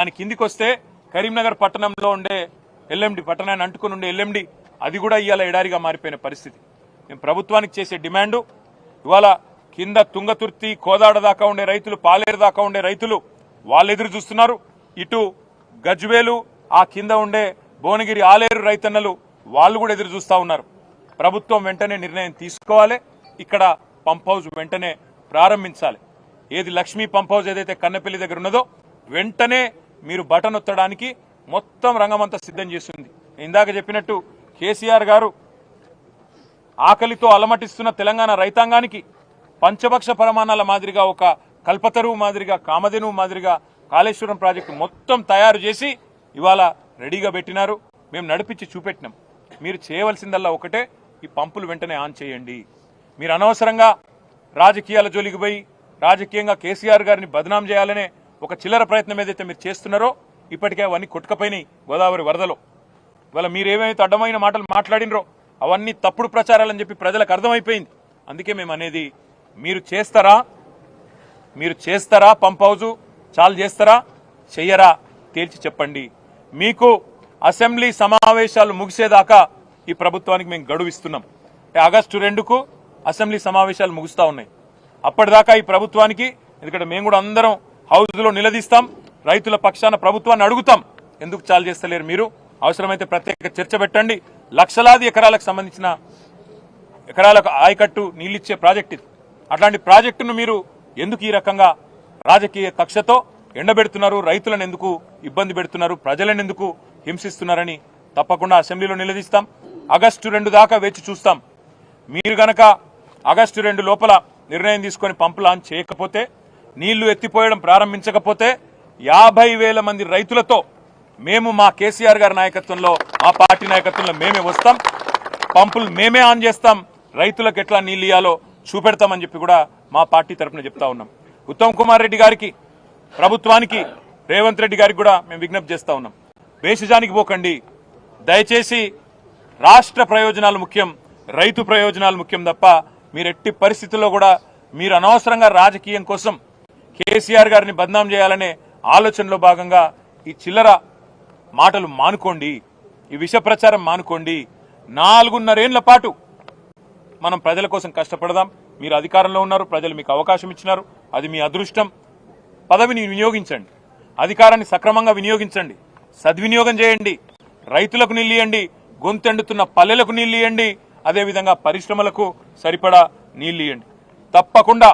దాని కిందికి వస్తే కరీంనగర్ పట్టణంలో ఉండే ఎల్ఎండి పట్టణాన్ని అంటుకుని ఉండే ఎల్ఎండి అది కూడా ఇవాళ ఎడారిగా మారిపోయిన పరిస్థితి. మేము ప్రభుత్వానికి చేసే డిమాండు ఇవాళ కింద తుంగతుర్తి కోదాడ దాకా ఉండే రైతులు పాలేరు దాకా ఉండే రైతులు వాళ్ళు ఎదురు చూస్తున్నారు. ఇటు గజ్వేలు ఆ కింద ఉండే భువనగిరి ఆలేరు రైతన్నలు వాళ్ళు కూడా ఎదురు చూస్తూ ఉన్నారు. ప్రభుత్వం వెంటనే నిర్ణయం తీసుకోవాలి. ఇక్కడ పంప్ హౌస్ వెంటనే ప్రారంభించాలి. ఏది లక్ష్మీ పంప్ హౌస్ ఏదైతే కన్నపల్లి దగ్గర ఉన్నదో వెంటనే మీరు బటన్ ఒత్తడానికి మొత్తం రంగమంతా సిద్ధం చేస్తుంది. ఇందాక చెప్పినట్టు కేసీఆర్ గారు ఆకలితో అలమటిస్తున్న తెలంగాణ రైతాంగానికి పంచభక్ష ప్రమాణాల మాదిరిగా ఒక కల్పతరువు మాదిరిగా కామధేనువు మాదిరిగా కాళేశ్వరం ప్రాజెక్టు మొత్తం తయారు చేసి ఇవాళ రెడీగా పెట్టినారు. మేము నడిపించి చూపెట్టినాం. మీరు చేయవలసిందల్లా ఒకటే ఈ పంపులు వెంటనే ఆన్ చేయండి. మీరు అనవసరంగా రాజకీయాల జోలికి పోయి రాజకీయంగా కేసీఆర్ గారిని బదనాం చేయాలనే ఒక చిల్లర ప్రయత్నం ఏదైతే మీరు చేస్తున్నారో ఇప్పటికే అవన్నీ కొట్టుకపోయినాయి గోదావరి వరదలో. ఇవాళ మీరు ఏమైతే అడ్డమైన మాటలు మాట్లాడినరో అవన్నీ తప్పుడు ప్రచారాలని చెప్పి ప్రజలకు అర్థమైపోయింది. అందుకే మేము అనేది మీరు చేస్తారా? మీరు చేస్తారా? Pump house? చాలు చేస్తారా? చెయ్యరా? తేల్చి చెప్పండి. మీకు అసెంబ్లీ సమావేశాలు ముగిసేదాకా ఈ ప్రభుత్వానికి మేము గడువు ఇస్తున్నాం ఆగస్టు రెండుకు అసెంబ్లీ సమావేశాలు ముగుస్తూ ఉన్నాయి. అప్పటిదాకా ఈ ప్రభుత్వానికి ఎందుకంటే మేము కూడా అందరం హౌస్లో నిలదీస్తాం రైతుల పక్షాన ప్రభుత్వాన్ని అడుగుతాం. ఎందుకు చాలు చేస్తలేరు మీరు? అవసరమైతే ప్రత్యేక చర్చ పెట్టండి. లక్షలాది ఎకరాలకు సంబంధించిన ఎకరాలకు ఆయకట్టు నీళ్ళిచ్చే ప్రాజెక్ట్ ఇది. అట్లాంటి ప్రాజెక్టును మీరు ఎందుకు ఈ రకంగా రాజకీయ కక్షతో ఎండబెడుతున్నారు? రైతులను ఎందుకు ఇబ్బంది పెడుతున్నారు? ప్రజలను ఎందుకు హింసిస్తున్నారని తప్పకుండా అసెంబ్లీలో నిలదీస్తాం. ఆగస్టు రెండు దాకా వేచి చూస్తాం. మీరు గనక ఆగస్టు రెండు లోపల నిర్ణయం తీసుకొని పంపు లాంచ్ చేయకపోతే నీళ్ళు ఎత్తిపోయడం ప్రారంభించకపోతే యాభై వేల మంది రైతులతో మేము మా కేసీఆర్ గారి నాయకత్వంలో మా పార్టీ నాయకత్వంలో మేమే వస్తాం. పంపులు మేమే ఆన్ చేస్తాం. రైతులకు ఎట్లా నీళ్ళు ఇవ్వాలో చూపెడతామని చెప్పి కూడా మా పార్టీ తరఫున చెప్తా ఉన్నాం. ఉత్తమ్ కుమార్ రెడ్డి గారికి ప్రభుత్వానికి రేవంత్ రెడ్డి గారికి కూడా మేము విజ్ఞప్తి చేస్తా ఉన్నాం. వేషజానికి పోకండి. దయచేసి రాష్ట్ర ప్రయోజనాలు ముఖ్యం రైతు ప్రయోజనాలు ముఖ్యం తప్ప మీరు ఎట్టి పరిస్థితుల్లో కూడా మీరు అనవసరంగా రాజకీయం కోసం కేసీఆర్ గారిని బద్నాం చేయాలనే ఆలోచనలో భాగంగా ఈ చిల్లర మాటలు మానుకోండి ఈ విష ప్రచారం మానుకోండి. నాలుగున్నరేళ్ళ పాటు మనం ప్రజల కోసం కష్టపడదాం. మీరు అధికారంలో ఉన్నారు ప్రజలు మీకు అవకాశం ఇచ్చినారు. అది మీ అదృష్టం. పదవిని వినియోగించండి. అధికారాన్ని సక్రమంగా వినియోగించండి. సద్వినియోగం చేయండి. రైతులకు నీళ్ళు ఇవ్వండి గొంతెండుతున్న పల్లెలకు నీళ్ళు ఇవ్వండి అదేవిధంగా పరిశ్రమలకు సరిపడా నీళ్ళు ఇవ్వండి తప్పకుండా